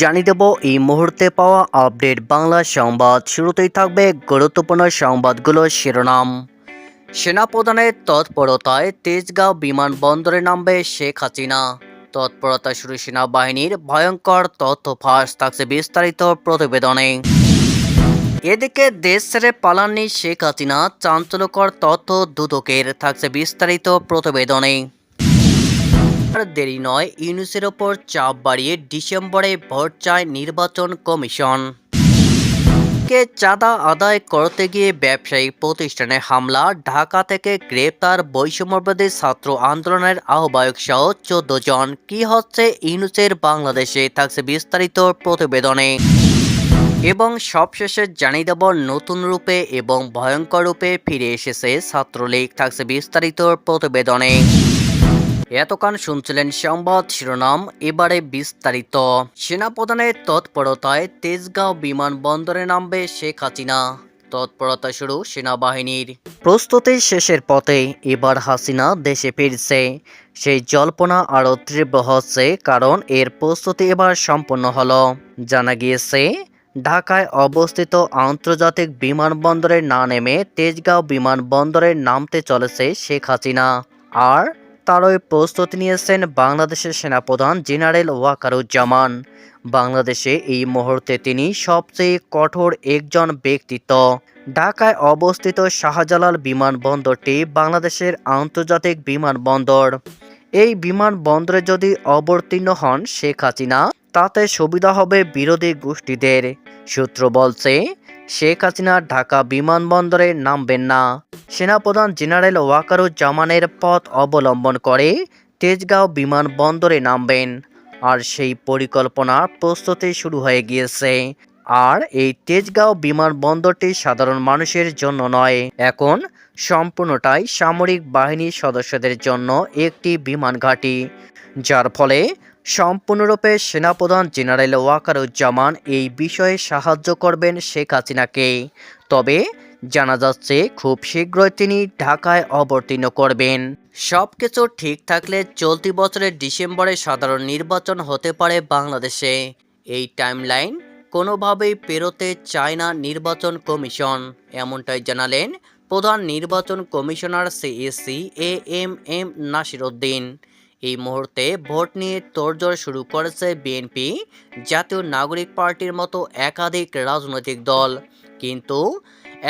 জানিয়ে দেব, এই মুহূর্তে পাওয়া আপডেট বাংলা সংবাদ। শুরুতেই থাকবে গুরুত্বপূর্ণ সংবাদগুলো শিরোনাম। সেনাপ্রধানের তৎপরতায় তেজগাঁও বিমানবন্দরে নামবে শেখ হাসিনা। তৎপরতা শুরু সেনাবাহিনীর ভয়ঙ্কর তথ্য ফাঁস থাকছে বিস্তারিত প্রতিবেদনে। এদিকে দেশ ছেড়ে পালাননি শেখ হাসিনা, চাঞ্চল্যকর তথ্য দুদকের, থাকছে বিস্তারিত প্রতিবেদনে। আর দেরি নয়, ইউনুসের ওপর চাপ বাড়িয়ে ডিসেম্বরে ভোট চায় নির্বাচন কমিশন। কে চাঁদা আদায় করতে গিয়ে ব্যবসায়ী প্রতিষ্ঠানে হামলা, ঢাকা থেকে গ্রেপ্তার বৈষম্যবাদী ছাত্র আন্দোলনের আহ্বায়ক সহ চোদ্দ জন। কি হচ্ছে ইউনুসের বাংলাদেশে? থাকছে বিস্তারিত প্রতিবেদনে। এবং সবশেষে জানিয়ে দেব, নতুন রূপে এবং ভয়ঙ্কর রূপে ফিরে এসেছে ছাত্রলীগ। থাকছে বিস্তারিত প্রতিবেদনে। এতক্ষণ শুনছিলেন সংবাদ শিরোনাম, এবারে বিস্তারিত। সেনাপ্রধানের তৎপরতায় তেজগাঁও বিমানবন্দরে নামবে শেখ হাসিনা। তৎপরতা শুরু সেনাবাহিনীর। প্রস্তুতি শেষের পথে এবার হাসিনা দেশে ফিরছে। সেই জল্পনা আরও তীব্র হচ্ছে, কারণ এর প্রস্তুতি এবার সম্পূর্ণ হলো। জানা গিয়েছে, ঢাকায় অবস্থিত আন্তর্জাতিক বিমানবন্দরে না নেমে তেজগাঁও বিমানবন্দরে নামতে চলেছে শেখ হাসিনা। আর তারই প্রস্তুতি নিয়েছেন বাংলাদেশের সেনাপ্রধান জেনারেল ওয়াকারুজ্জামান। বাংলাদেশে এই মুহূর্তে তিনি সবচেয়ে কঠোর একজন ব্যক্তিত্ব। ঢাকায় অবস্থিত শাহজালাল বিমানবন্দরটি বাংলাদেশের আন্তর্জাতিক বিমানবন্দর। এই বিমানবন্দরে যদি অবতীর্ণ হন শেখ হাসিনা, তাতে সুবিধা হবে বিরোধী গোষ্ঠীদের। সূত্র বলছে শেখ হাসিনা ঢাকা বিমানবন্দরে নামবেন না। সেনাপ্রধান জেনারেল ওয়াকারুজ্জামানের পথ অবলম্বন করে তেজগাঁও বিমানবন্দরে নামবেন। আর সেই পরিকল্পনা প্রস্তুতি শুরু হয়ে গিয়েছে। আর এই তেজগাঁও বিমানবন্দরটি সাধারণ মানুষের জন্য নয়, এখন সম্পূর্ণটাই সামরিক বাহিনীর সদস্যদের জন্য একটি বিমান ঘাঁটি। যার ফলে সম্পূর্ণরূপে সেনাপ্রধান জেনারেল ওয়াকারুজ্জামান এই বিষয়ে সাহায্য করবেন শেখ হাসিনাকে। তবে জানা যাচ্ছে খুব শীঘ্রই তিনি ঢাকায় অবতীর্ণ করবেন। সব কিছু ঠিক থাকলে চলতি বছরের ডিসেম্বরে সাধারণ নির্বাচন হতে পারে বাংলাদেশে। এই টাইমলাইন কোনোভাবেই পেরোতে চায় না নির্বাচন কমিশন। এমনটাই জানালেন প্রধান নির্বাচন commissioner CEC A M M Nasir Uddin এই মুহূর্তে ভোট নিয়ে তোড়জোড় শুরু করেছে বিএনপি, জাতীয় নাগরিক পার্টির মতো একাধিক রাজনৈতিক দল। কিন্তু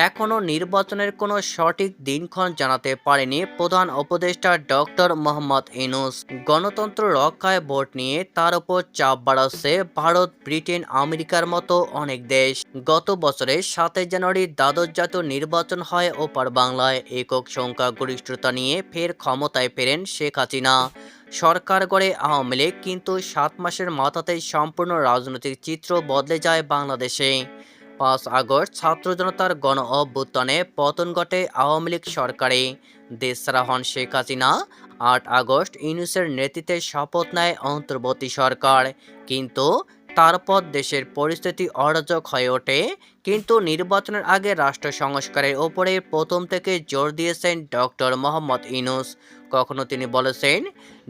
এখনও নির্বাচনের কোনো সঠিক দিনক্ষণ জানাতে পারেনি প্রধান উপদেষ্টা ডক্টর মোহাম্মদ ইনুস গণতন্ত্র রক্ষায় ভোট নিয়ে তার উপর চাপ বাড়াচ্ছে ভারত, ব্রিটেন, আমেরিকার মতো অনেক দেশ। গত বছরে সাতই জানুয়ারি দ্বাদশ জাতীয় নির্বাচন হয় ওপার বাংলায়। একক সংখ্যা গরিষ্ঠতা নিয়ে ফের ক্ষমতায় ফেরেন শেখ হাসিনা। সরকার গড়ে আওয়ামী লীগ, কিন্তু সাত মাসের মাথাতেই সম্পূর্ণ রাজনৈতিক চিত্র বদলে যায় বাংলাদেশে। পাঁচ আগস্ট ছাত্র জনতার গণ অভ্যুত্থানে পতন ঘটে আওয়ামী লীগ সরকারে। দেশ হন শেখ হাসিনা। আট আগস্ট ইউনুসের নেতৃত্বে শপথ নেয় অন্তর্বর্তী সরকার। কিন্তু তারপর দেশের পরিস্থিতি অরাজক হয়ে ওঠে, কিন্তু নির্বাচনের আগে রাষ্ট্র সংস্কারের ওপরে প্রথম থেকে জোর দিয়েছেন ডক্টর মোহাম্মদ ইনুস কখনো তিনি বলেছেন,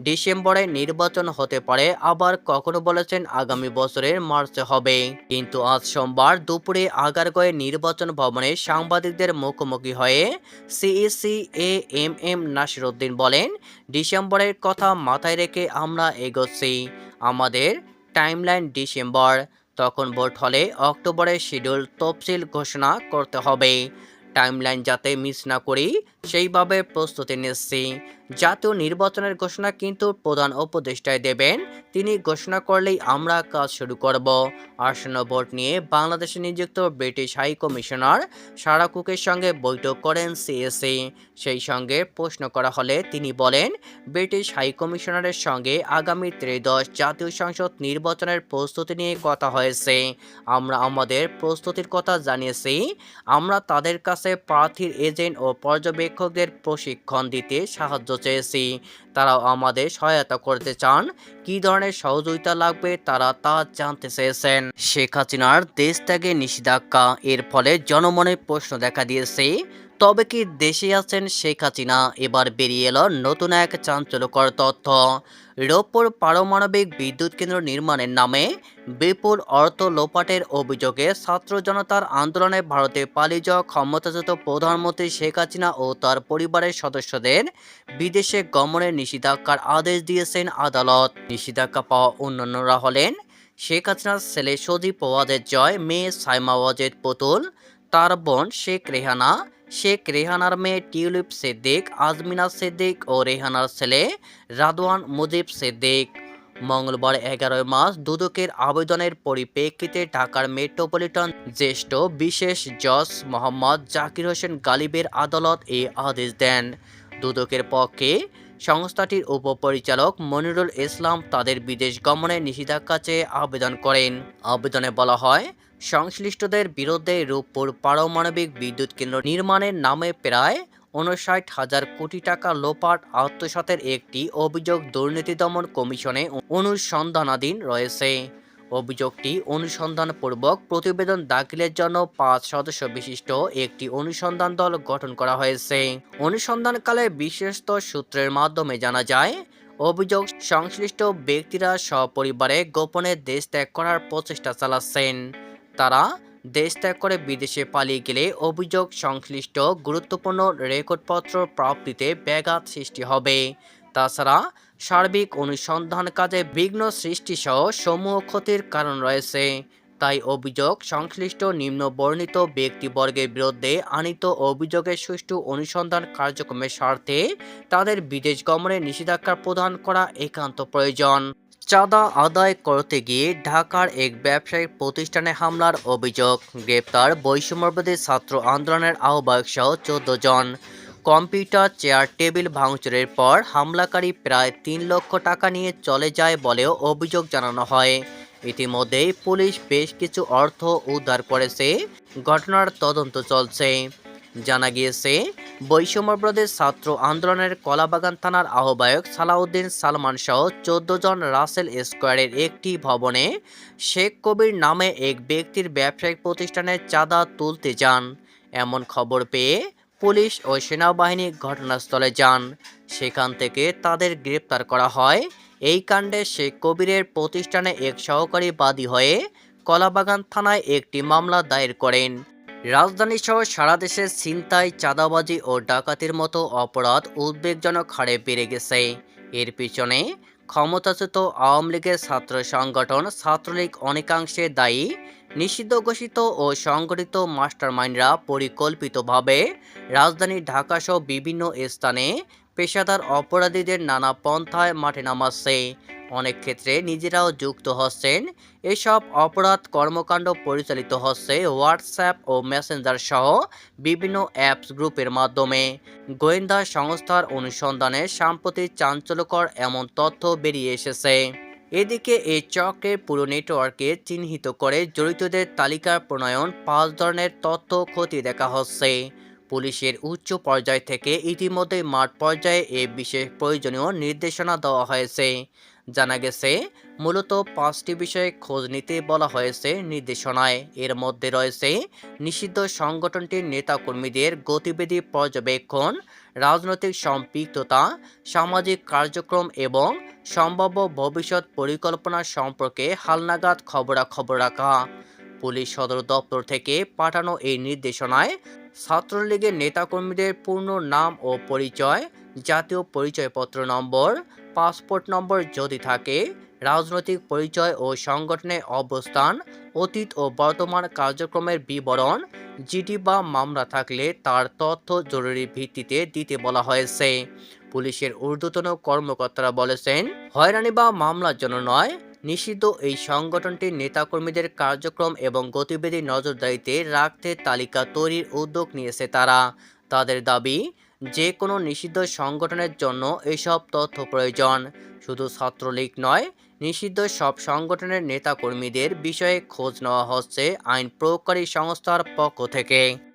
ডিসেম্বরে নির্বাচন হতে পারে, আবার কখনো বলেছেন আগামী বছরের মার্চে হবে। কিন্তু আজ সোমবার দুপুরে আগারগয়ে নির্বাচন ভবনে সাংবাদিকদের মুখোমুখি হয়ে CEC A M M Nasiruddin বলেন, ডিসেম্বরের কথা মাথায় রেখে আমরা এগোচ্ছি। আমাদের টাইমলাইন ডিসেম্বর। তখন ভোট হলে অক্টোবরের শিডিউল তফসিল ঘোষণা করতে হবে। টাইমলাইন যাতে মিস না করি সেইভাবে প্রস্তুতি নিচ্ছি। জাতীয় নির্বাচনের ঘোষণা কিন্তু প্রধান উপদেষ্টায় দেবেন। তিনি ঘোষণা করলেই আমরা কাজ শুরু করব। আসন্ন ভোট নিয়ে বাংলাদেশে নিযুক্ত ব্রিটিশ হাই কমিশনার সারা কুকের সঙ্গে বৈঠক করেন সিএসি সেই সঙ্গে প্রশ্ন করা হলে তিনি বলেন, ব্রিটিশ হাই কমিশনারের সঙ্গে আগামী ত্রয়োদশ জাতীয় সংসদ নির্বাচনের প্রস্তুতি নিয়ে কথা হয়েছে। আমরা আমাদের প্রস্তুতির কথা জানিয়েছি। আমরা তাদের কাছে প্রার্থীর এজেন্ট ও পর্যবেক্ষকদের প্রশিক্ষণ দিতে সাহায্য চেয়েছি। তারাও আমাদের সহায়তা করতে চান। কি ধরনের সহযোগিতা লাগবে তারা তা জানতে চেয়েছেন। শেখ হাসিনার দেশ ত্যাগে নিষেধাজ্ঞা, এর ফলে জনমনে প্রশ্ন দেখা দিয়েছে তবে কি দেশে আছেন শেখ হাসিনা? এবার বেরিয়ে এলো নতুন এক চাঞ্চল্যকর তথ্য। রোপপুর পারমাণবিক বিদ্যুৎ কেন্দ্র নির্মাণের নামে বিপুল অর্থ লোপাটের অভিযোগে ছাত্র জনতার আন্দোলনে ভারতে পালিয়ে যাওয়া ক্ষমতাচ্যুত প্রধানমন্ত্রী শেখ হাসিনা ও তার পরিবারের সদস্যদের বিদেশে গমনের নিষেধাজ্ঞার আদেশ দিয়েছেন আদালত। নিষেধাজ্ঞা পাওয়া অন্যান্যরা হলেন শেখ হাসিনার ছেলে সজীব ওয়াজেদ জয়, মেয়ে সাইমা ওয়াজেদ পুতুল, তার বোন শেখ রেহানা শেখ রেহানার মেয়ে টিউলিপ সিদ্দিক আজমিনা সিদ্দিক ও রেহানার ছেলে রাদওয়ান মুজিব সিদ্দিক মঙ্গলবার এগারোই মার্চ দুদকের আবেদনের পরিপ্রেক্ষিতে ঢাকার মেট্রোপলিটন জ্যেষ্ঠ বিশেষ জজ মোহাম্মদ জাকির হোসেন গালিবের আদালত এই আদেশ দেন। দুদকের পক্ষে সংস্থাটির উপপরিচালক মনিরুল ইসলাম তাদের বিদেশ গমনে নিষেধাজ্ঞা চেয়ে আবেদন করেন। আবেদনে বলা হয় সংশ্লিষ্টদের বিরুদ্ধে রূপপুর পারমাণবিক বিদ্যুৎ কেন্দ্র নির্মাণের নামে প্রায় উনষাট হাজার কোটি টাকা লোপাট আত্মসাতের একটি অভিযোগ দুর্নীতি দমন কমিশনে অনুসন্ধানাধীন রয়েছে। অভিযোগটি অনুসন্ধানপূর্বক প্রতিবেদন দাখিলের জন্য পাঁচ সদস্য বিশিষ্ট একটি অনুসন্ধান দল গঠন করা হয়েছে। অনুসন্ধানকালে বিশেষত সূত্রের মাধ্যমে জানা যায়, অভিযোগ সংশ্লিষ্ট ব্যক্তিরা সপরিবারে গোপনে দেশ ত্যাগ করার প্রচেষ্টা চালাচ্ছেন। তারা দেশ ত্যাগ করে বিদেশে পালিয়ে গেলে অভিযোগ সংশ্লিষ্ট গুরুত্বপূর্ণ রেকর্ডপত্র প্রাপ্তিতে ব্যাঘাত সৃষ্টি হবে। তাছাড়া সার্বিক অনুসন্ধান কাজে বিঘ্ন সৃষ্টি সহ সমূহ ক্ষতির কারণ রয়েছে। তাই অভিযোগ সংশ্লিষ্ট নিম্ন বর্ণিত ব্যক্তিবর্গের বিরুদ্ধে আনিত অভিযোগের সুষ্ঠু অনুসন্ধান কার্যক্রমের স্বার্থে তাদের বিদেশ গমনে নিষেধাজ্ঞা প্রদান করা একান্ত প্রয়োজন। চাঁদা আদায় করতে গিয়ে ঢাকার এক ব্যবসায়িক প্রতিষ্ঠানে হামলার অভিযোগ। গ্রেপ্তার বৈষম্যবাদী ছাত্র আন্দোলনের আহ্বায়ক সহ চোদ্দ জন। কম্পিউটার, চেয়ার, টেবিল ভাঙচুরের পর হামলাকারী প্রায় তিন লক্ষ টাকা নিয়ে চলে যায় বলেও অভিযোগ জানানো হয়। ইতিমধ্যেই পুলিশ বেশ কিছু অর্থ উদ্ধার করেছে। ঘটনার তদন্ত চলছে। জানা গিয়েছে বৈষম্যপ্রদেশ ছাত্র আন্দোলনের কলাবাগান থানার আহ্বায়ক সালাউদ্দিন সালমান সহ চোদ্দ জন রাসেল স্কোয়ারের একটি ভবনে শেখ কবির নামে এক ব্যক্তির ব্যবসায়িক প্রতিষ্ঠানে চাঁদা তুলতে যান। এমন খবর পেয়ে পুলিশ ও সেনাবাহিনী ঘটনাস্থলে যান। সেখান থেকে তাদের গ্রেপ্তার করা হয়। এই কাণ্ডে শেখ কবিরের প্রতিষ্ঠানে এক সহকারী বাদী হয়ে কলাবাগান থানায় একটি মামলা দায়ের করেন। রাজধানী সহ সারা দেশে ছিনতাই, চাঁদাবাজি ও ডাকাতির মতো অপরাধ উদ্বেগজনক হারে বেড়ে গেছে। এর পিছনে ক্ষমতাচ্যুত আওয়ামী লীগের ছাত্র সংগঠন ছাত্রলীগ অনেকাংশে দায়ী, নিষিদ্ধ ঘোষিত ও সংগঠিত মাস্টারমাইন্ডরা পরিকল্পিতভাবে রাজধানী ঢাকাসহ বিভিন্ন স্থানে পেশাদার অপরাধীদের নানা পন্থায় মাঠে নামাচ্ছে। অনেক ক্ষেত্রে নিজেরাও যুক্ত হচ্ছেন। এসব অপরাধ কর্মকাণ্ড পরিচালিত হচ্ছে হোয়াটসঅ্যাপ ও মেসেঞ্জার সহ বিভিন্ন অ্যাপস গ্রুপের মাধ্যমে। গোয়েন্দা সংস্থার অনুসন্ধানে সাম্প্রতিক চাঞ্চল্যকর এমন তথ্য বেরিয়ে এসেছে। এদিকে এই চক্রের পুরো নেটওয়ার্কে চিহ্নিত করে জড়িতদের তালিকা প্রণয়ন পাঁচ ধরনের তথ্য খতিয়ে দেখা হচ্ছে। পুলিশের উচ্চ পর্যায় থেকে ইতিমধ্যে মাঠ পর্যায়ে এ বিশেষ প্রয়োজনীয় নির্দেশনা দেওয়া হয়েছে। জানা গেছে, মূলত পাঁচটি বিষয়ে খোঁজ নিতে বলা হয়েছে নির্দেশনায়। এর মধ্যে রয়েছে, নিষিদ্ধ সংগঠনটির নেতাকর্মীদের গতিবিধি পর্যবেক্ষণ, রাজনৈতিক সম্পৃক্ততা, সামাজিক কার্যক্রম এবং সম্ভাব্য ভবিষ্যৎ পরিকল্পনা সম্পর্কে হালনাগাদ খবরাখবর রাখা। পুলিশ সদর দপ্তর থেকে পাঠানো এই নির্দেশনায় ছাত্রলীগের নেতাকর্মীদের পূর্ণ নাম ও পরিচয়, জাতীয় পরিচয়পত্র নম্বর পাসপোর্ট নম্বর যদি থাকে, রাজনৈতিক পরিচয় ও সংগঠনের অবস্থান, অতীত ও বর্তমান কার্যক্রমের বিবরণ, জিডি বা মামলা থাকলে তার তথ্য জরুরি ভিত্তিতে দিতে বলা হয়েছে। পুলিশের ঊর্ধ্বতন কর্মকর্তারা বলেছেন, হয়রানি বা মামলার জন্য নয়, নিষিদ্ধ এই সংগঠনটির নেতাকর্মীদের কার্যক্রম এবং গতিবিধি নজরদারিতে রাখতে তালিকা তৈরির উদ্যোগ নিয়েছে তারা। তাদের দাবি যে কোনো নিষিদ্ধ সংগঠনের জন্য এসব তথ্য প্রয়োজন। শুধু ছাত্রলীগ নয়, নিষিদ্ধ সব সংগঠনের নেতাকর্মীদের বিষয়ে খোঁজ নেওয়া হচ্ছে আইন প্রয়োগকারী সংস্থার পক্ষ থেকে।